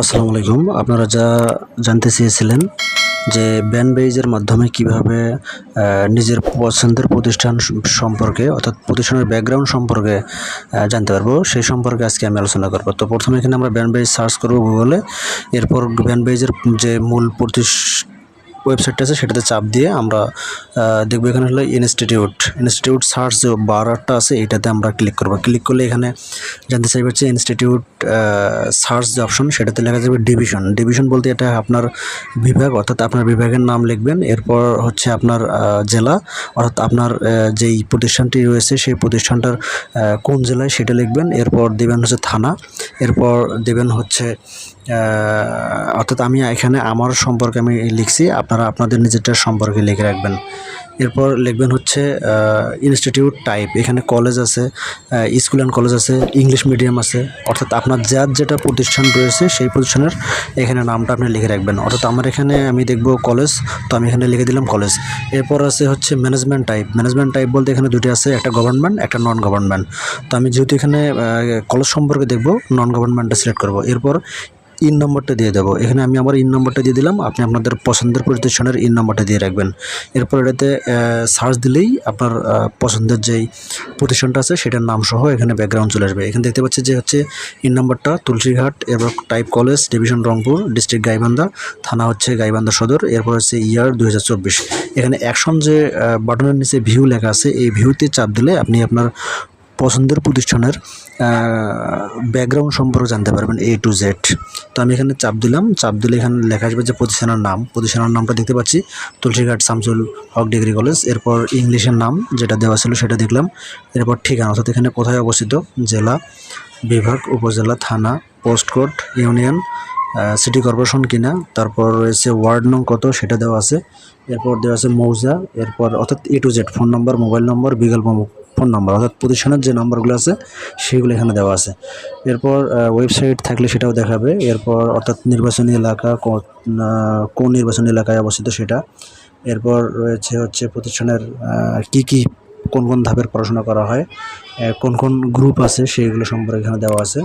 আসসালামু আলাইকুম। আপনারা যা জানতে চেয়েছিলেন যে ব্যান বেইজের মাধ্যমে কীভাবে নিজের পছন্দের প্রতিষ্ঠান সম্পর্কে অর্থাৎ প্রতিষ্ঠানের ব্যাকগ্রাউন্ড সম্পর্কে জানতে পারব, সেই সম্পর্কে আজকে আমি আলোচনা করব। তো প্রথমে এখানে আমরা ব্যান বেইজ সার্চ করব গুগলে এরপর ব্যান বেইজের যে মূল প্রতিষ ওয়েবসাইটটা আছে, সেটাতে চাপ দিয়ে আমরা দেখব এখানে হলো ইনস্টিটিউট ইনস্টিটিউট সার্চ যে বারটা আছে, এটাতে আমরা ক্লিক করব। ক্লিক করলে এখানে জানতে চাইবে হচ্ছে ইনস্টিটিউট সার্চ যে অপশন সেটাতে লেখা যাবে ডিভিশন ডিভিশন বলতে এটা আপনার বিভাগ, অর্থাৎ আপনার বিভাগের নাম লিখবেন। এরপর হচ্ছে আপনার জেলা, অর্থাৎ আপনার যেই প্রতিষ্ঠানটি রয়েছে, সেই প্রতিষ্ঠানটার কোন জেলায় সেটা লিখবেন। এরপর দেবেন হচ্ছে থানা। এরপর দেবেন হচ্ছে অর্থাৎ আমি এখানে আমার সম্পর্কে আমি লিখছি। আপনারা আপনাদের নিজেরটা সম্পর্কে লিখে রাখবেন। এরপর লিখবেন হচ্ছে ইনস্টিটিউট টাইপ এখানে কলেজ আছে স্কুল অ্যান্ড কলেজ আছে ইংলিশ মিডিয়াম আছে। অর্থাৎ আপনার যার যেটা প্রতিষ্ঠান রয়েছে, সেই প্রতিষ্ঠানের এখানে নামটা আপনি লিখে রাখবেন। অর্থাৎ আমার এখানে আমি দেখব কলেজ তো আমি এখানে লিখে দিলাম কলেজ এরপর আছে হচ্ছে ম্যানেজমেন্ট টাইপ ম্যানেজমেন্ট টাইপ বলতে এখানে দুটি আছে, একটা গভর্নমেন্ট একটা নন গভর্নমেন্ট তো আমি যেহেতু এখানে কলেজ সম্পর্কে দেখব নন গভর্নমেন্টটা সিলেক্ট করব। এরপর ইন নম্বরটা দিয়ে দেবো। এখানে আমি আমার ইন নম্বরটা দিয়ে দিলাম। আপনি আপনাদের পছন্দের প্রতিষ্ঠানের ইন নম্বরটা দিয়ে রাখবেন। এরপর এটাতে সার্চ দিলেই আপনার পছন্দের যেই প্রতিষ্ঠানটা আছে, সেটার নাম সহ এখানে ব্যাকগ্রাউন্ড চলে আসবে। এখানে দেখতে পাচ্ছি যে হচ্ছে ইন নম্বরটা তুলসীঘাট এরপর type college division Rangpur district Gaibandha, থানা হচ্ছে গাইবান্ধা সদর, এরপর হচ্ছে ইয়ার দু হাজার চব্বিশ। এখানে অ্যাকশন যে বাটনের নিচে ভিউ লেখা আছে, এই ভিউতে চাপ দিলে আপনি আপনার পছন্দের প্রতিষ্ঠানের ব্যাকগ্রাউন্ড সম্পর্কে জানতে পারবেন এ টু জেড তো আমি এখানে চাপ দিলাম, চাপ দিলে এখানে লেখা আসবে যে প্রতিষ্ঠানের নাম। প্রতিষ্ঠানের নামটা দেখতে পাচ্ছি, তুলসীঘাট শামসুল হক ডিগ্রি কলেজ। এরপর ইংলিশের নাম যেটা দেওয়া ছিল সেটা দেখলাম। এরপর ঠিকানা, অর্থাৎ এখানে কোথায় অবস্থিত? জেলা বিভাগ, উপজেলা, থানা, post code, union city corporation কিনা। তারপর রয়েছে ওয়ার্ড নং কত, সেটা দেওয়া আছে। এরপর দেওয়া আছে মৌজা। এরপর, অর্থাৎ A to Z phone number, mobile number, বিকল্প ফোন নাম্বার, অর্থাৎ প্রতিষ্ঠানের যে নাম্বারগুলো আছে, সেগুলো এখানে দেওয়া আছে। এরপর ওয়েবসাইট থাকলে সেটাও দেখাবে। এরপর, অর্থাৎ নির্বাচনী এলাকা, ক- কোন নির্বাচনী এলাকায় অবস্থিত সেটা। এরপর রয়েছে হচ্ছে প্রতিষ্ঠানের কি কি, কোন কোন ধাপের পড়াশোনা করা হয় কোন কোন গ্রুপ আছে সেইগুলো সম্পর্কে এখানে দেওয়া আছে।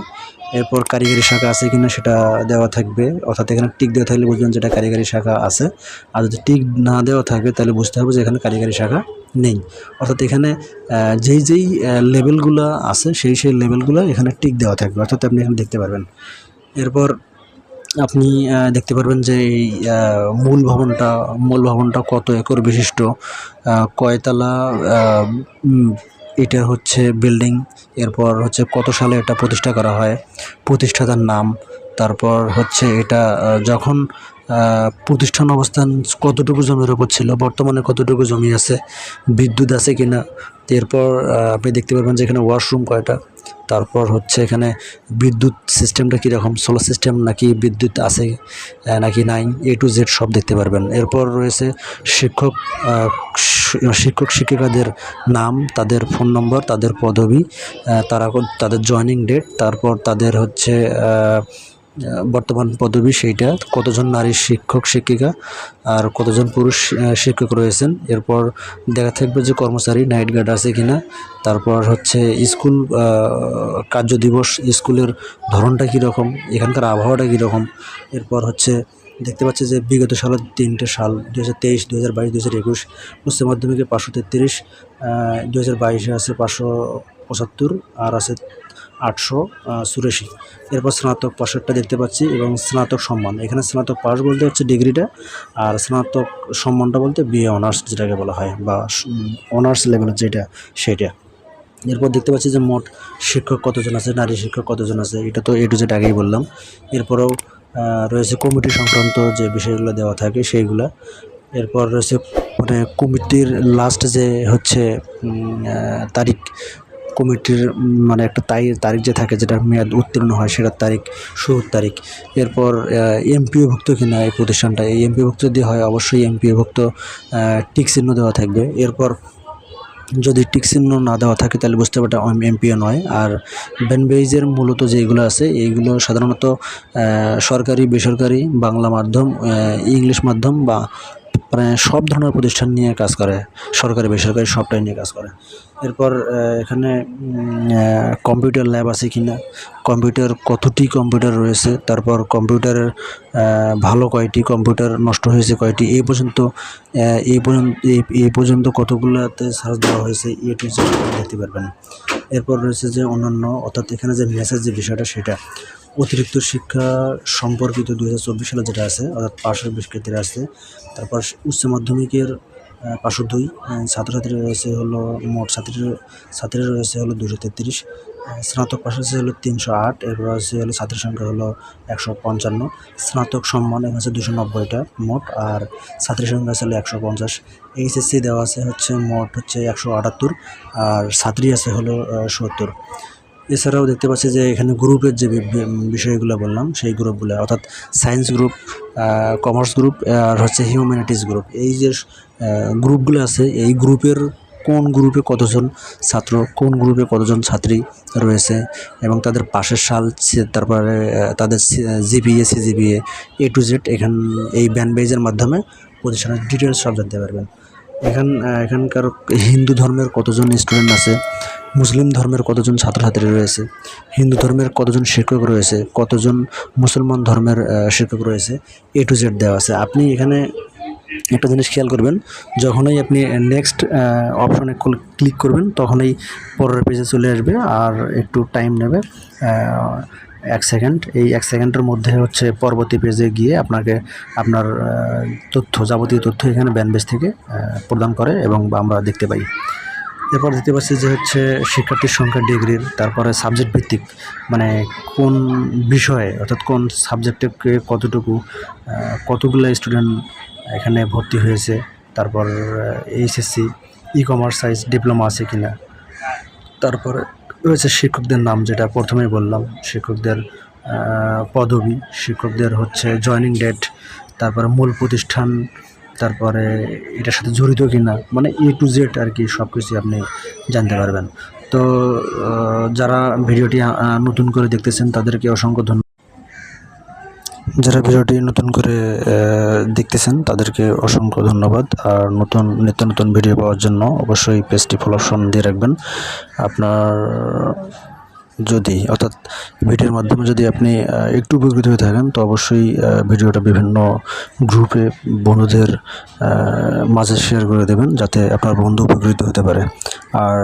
এরপর কারিগরি শাখা আছে কিনা সেটা দেওয়া থাকবে। অর্থাৎ এখানে টিক দেওয়া থাকলে বুঝবেন যেটা কারিগরি শাখা আছে। আর যদি টিক না দেওয়া থাকবে তাহলে বুঝতে হবে যে এখানে কারিগরি শাখা নেই। অর্থাৎ এখানে যেই যেই লেভেলগুলো আছে, সেই সেই লেভেলগুলো এখানে টিক দেওয়া থাকবে। অর্থাৎ আপনি এখানে দেখতে পারবেন। এরপর আপনি দেখতে পারবেন যে এই মূল ভবনটা মূল ভবনটা কত একর বিশিষ্ট। কয়তলা এটা হচ্ছে বিল্ডিং। এরপর হচ্ছে কত সালে এটা প্রতিষ্ঠা করা হয়, প্রতিষ্ঠাতার নাম। তারপর হচ্ছে এটা যখন প্রতিষ্ঠান অবস্থান কতটুকু জমির উপর ছিল? বর্তমানে কতটুকু জমি আছে? বিদ্যুৎ আছে কিনা? এরপর আপনি দেখতে পারবেন যে এখানে ওয়াশরুম কয়টা। তারপর হচ্ছে এখানে বিদ্যুৎ সিস্টেমটা কীরকম? সোলার সিস্টেম নাকি বিদ্যুৎ আছে নাকি নাই? এ টু জেড সব দেখতে পারবেন। এরপর রয়েছে শিক্ষক শিক্ষক শিক্ষিকাদের নাম, তাদের ফোন নম্বর তাদের পদবি তারা তাদের জয়নিং ডেট তারপর তাদের হচ্ছে বর্তমান পদবি সেইটা। কতজন নারী শিক্ষক, শিক্ষিকা আর কতজন পুরুষ শিক্ষক রয়েছেন? এরপর দেখা থাকবে যে কর্মচারী নাইট গার্ড আছে কিনা। তারপর হচ্ছে স্কুল কার্য দিবস, স্কুলের ধরনটা কীরকম, এখানকার আবহাওয়াটা কীরকম। এরপর হচ্ছে দেখতে পাচ্ছি যে বিগত সালের তিনটে সাল দু হাজার তেইশ দু হাজার বাইশ দু হাজার একুশ উচ্চ মাধ্যমিকে পাঁচশো তেত্রিশ দু হাজার বাইশে আছে পাঁচশো পঁচাত্তর, আর আছে আটশো চুরাশি এরপর স্নাতক পাশেরটা দেখতে পাচ্ছি এবং স্নাতক সম্মান। এখানে স্নাতক পাস বলতে হচ্ছে ডিগ্রিটা, আর স্নাতক সম্মানটা বলতে বিএ অনার্স যেটাকে বলা হয়, বা অনার্স লেভেলের যেটা, সেটা। এরপর দেখতে পাচ্ছি যে মোট শিক্ষক কতজন আছে, নারী শিক্ষক কতজন আছে, এটা তো এ টু জেড আগেই বললাম। এরপরেও রয়েছে কমিটি সংক্রান্ত যে বিষয়গুলো দেওয়া থাকে, সেইগুলো। এরপর রয়েছে মানে কমিটির লাস্ট যে হচ্ছে তারিখ কমিটির মানে একটা তাই, তারিখ যে থাকে যেটা মেয়াদ উত্তীর্ণ হয় সেটার তারিখ, শুরুর তারিখ। এরপর এমপিওভুক্ত কিনা এই প্রতিষ্ঠানটা, এই এমপিওভুক্ত যদি হয় অবশ্যই এমপিওভুক্ত টিক চিহ্ন দেওয়া থাকবে। এরপর যদি টিক চিহ্ন না দেওয়া থাকে তাহলে বুঝতে পারটা এমপিও নয়। আর ব্যানবেইজের মূলত যেগুলো আছে, এইগুলো সাধারণত সরকারি, বেসরকারি, বাংলা মাধ্যম ইংলিশ মাধ্যম বা প্রায় সব ধরনের প্রতিষ্ঠান নিয়ে কাজ করে। সরকারি, বেসরকারি সবটাই নিয়ে কাজ করে। এরপর এখানে কম্পিউটার ল্যাব আছে কি না কম্পিউটার কতটি কম্পিউটার রয়েছে? তারপর কম্পিউটারের ভালো কয়টি? কম্পিউটার নষ্ট হয়েছে কয়টি? এই পর্যন্ত এই পর্যন্ত, এই- পর্যন্ত কতগুলোতে সার্চ দেওয়া হয়েছে এ টু দেখতে পারবেন। এরপর রয়েছে যে অন্যান্য, অর্থাৎ এখানে যে মেসেজ যে বিষয়টা, সেটা। অতিরিক্ত শিক্ষা সম্পর্কিত দু হাজার চব্বিশ সালে যেটা আছে, অর্থাৎ পাশের বিষয়টির আছে। তারপর উচ্চ মাধ্যমিকের পাঁচশো দুই ছাত্রছাত্রী রয়েছে হলো মোট ছাত্রী ছাত্রী রয়েছে হলো দুশো তেত্রিশ স্নাতক পাশ আছে হলো তিনশো আট, এরপর আছে হলো ছাত্রীর সংখ্যা হলো একশো পঞ্চান্ন। স্নাতক সম্মান এখানে আছে দুশো নব্বইটা মোট, আর ছাত্রীর সংখ্যা আছে হলো একশো পঞ্চাশ। এইচএসসি দেওয়া আছে হচ্ছে মোট হচ্ছে একশো আটাত্তর, আর ছাত্রী আছে হলো সত্তর। এছাড়াও দেখতে পাচ্ছি যে এখানে গ্রুপের যে বিষয়গুলো বললাম, সেই গ্রুপগুলো, অর্থাৎ সায়েন্স গ্রুপ কমার্স গ্রুপ, আর হচ্ছে হিউম্যানিটিস গ্রুপ। এই যে গ্রুপগুলো আছে, এই গ্রুপের কোন গ্রুপে কতজন ছাত্র, কোন গ্রুপে কতজন ছাত্রী রয়েছে, এবং তাদের পাশের সাল তারপরে তাদের GPA, CGPA, A to Z, এখান, এই ব্যান্ড বেজের মাধ্যমে প্রতিষ্ঠানের ডিটেলস সব জানতে পারবেন। এখান এখানকার হিন্দু ধর্মের কতজন স্টুডেন্ট আছে? মুসলিম ধর্মের কতজন ছাত্রছাত্রী রয়েছে? হিন্দু ধর্মের কতজন শিক্ষক রয়েছে? কতজন মুসলমান ধর্মের শিক্ষক রয়েছে? এ টু জেড দেওয়া আছে। আপনি এখানে একটা জিনিস খেয়াল করবেন, যখনই আপনি নেক্সট অপশনে ক্লিক করবেন, তখনই পরের পেজে চলে আসবে আর একটু টাইম নেবে এক সেকেন্ড। এই এক সেকেন্ডের মধ্যে হচ্ছে পরবর্তী পেজে গিয়ে আপনাকে আপনার তথ্য, যাবতীয় তথ্য এখানে ব্যানবেজ থেকে প্রদান করে এবং আমরা দেখতে পাই। এরপর দেখতে পাচ্ছি যে হচ্ছে শিক্ষার্থীর সংখ্যা ডিগ্রির, তারপরে সাবজেক্ট ভিত্তিক মানে কোন বিষয়ে, অর্থাৎ কোন সাবজেক্টে কতটুকু কতগুলো স্টুডেন্ট এখানে ভর্তি হয়েছে, তারপর এইচএসসি ই কমার্স সাইজ ডিপ্লোমা আছে কিনা, তারপরে রয়েছে শিক্ষকদের নাম যেটা প্রথমেই বললাম, শিক্ষকদের পদবী, শিক্ষকদের হচ্ছে জয়নিং ডেট তারপরে মূল প্রতিষ্ঠান, তারপরে এটার সাথে জড়িত কি না মানে এ টু জেড আর কি সব কিছুই আপনি জানতে পারবেন। তো যারা ভিডিওটি নতুন করে দেখতেছেন তাদেরকে অসংখ্য ধন্যবাদ। যারা ভিডিওটি নতুন করে দেখতেছেন, তাদেরকে অসংখ্য ধন্যবাদ। আর নতুন, নিত্য নতুন ভিডিও পাওয়ার জন্য অবশ্যই পেজটি ফলো অপশন দিয়ে রাখবেন। আপনার যদি, অর্থাৎ ভিডিওর মাধ্যমে যদি আপনি একটু উপকৃত হয়ে থাকেন, তো অবশ্যই ভিডিওটা বিভিন্ন গ্রুপে বন্ধুদের মাঝে শেয়ার করে দেবেন, যাতে আপনার বন্ধু উপকৃত হতে পারে। আর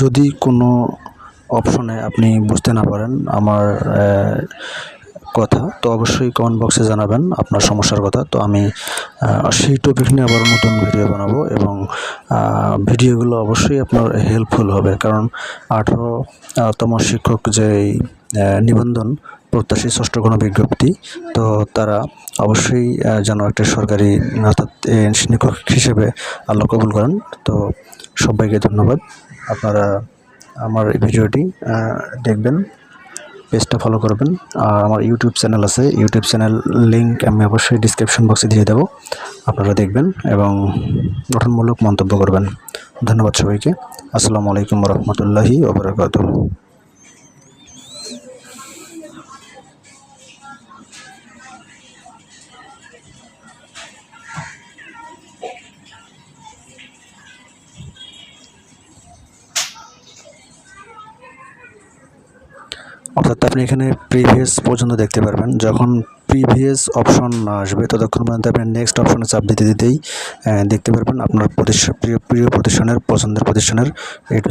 যদি কোনো অপশনে আপনি বুঝতে না পারেন, আমার কথা, তো অবশ্যই কমেন্ট বক্সে জানাবেন আপনার সমস্যার কথা। তো আমি সেই টপিক নিয়ে আবার নতুন ভিডিও বানাবো এবং ভিডিওগুলো অবশ্যই আপনার হেল্পফুল হবে। কারণ আঠারো তম শিক্ষক যে নিবন্ধন প্রত্যাশী ষষ্ঠ কোনো বিজ্ঞপ্তি তো তারা অবশ্যই যেন একটা সরকারি অর্থাৎ শিক্ষক হিসেবে আল্লাহ কবুল করেন। তো সবাইকে ধন্যবাদ। আপনারা আমার এই ভিডিওটি দেখবেন। পেজটা ফলো করবেন। আর আমার ইউটিউব চ্যানেল আছে। ইউটিউব চ্যানেল লিঙ্ক আমি অবশ্যই ডিসক্রিপশন বক্সে দিয়ে দেবো। আপনারা দেখবেন এবং গঠনমূলক মন্তব্য করবেন। ধন্যবাদ সবাইকে। আসসালামু আলাইকুম রহমতুল্লাহি ওবরাকাত অর্থাৎ আপনি এখানে প্রিভিয়াস পর্যন্ত দেখতে পারবেন। যখন প্রিভিয়াস অপশন আসবে, ততক্ষণ পর্যন্ত আপনি নেক্সট অপশনে চাপ দিতে দিতেই দেখতে পারবেন আপনার প্রতিষ্ঠান প্রিয় প্রিয় প্রতিষ্ঠানের, পছন্দের প্রতিষ্ঠানের এ টু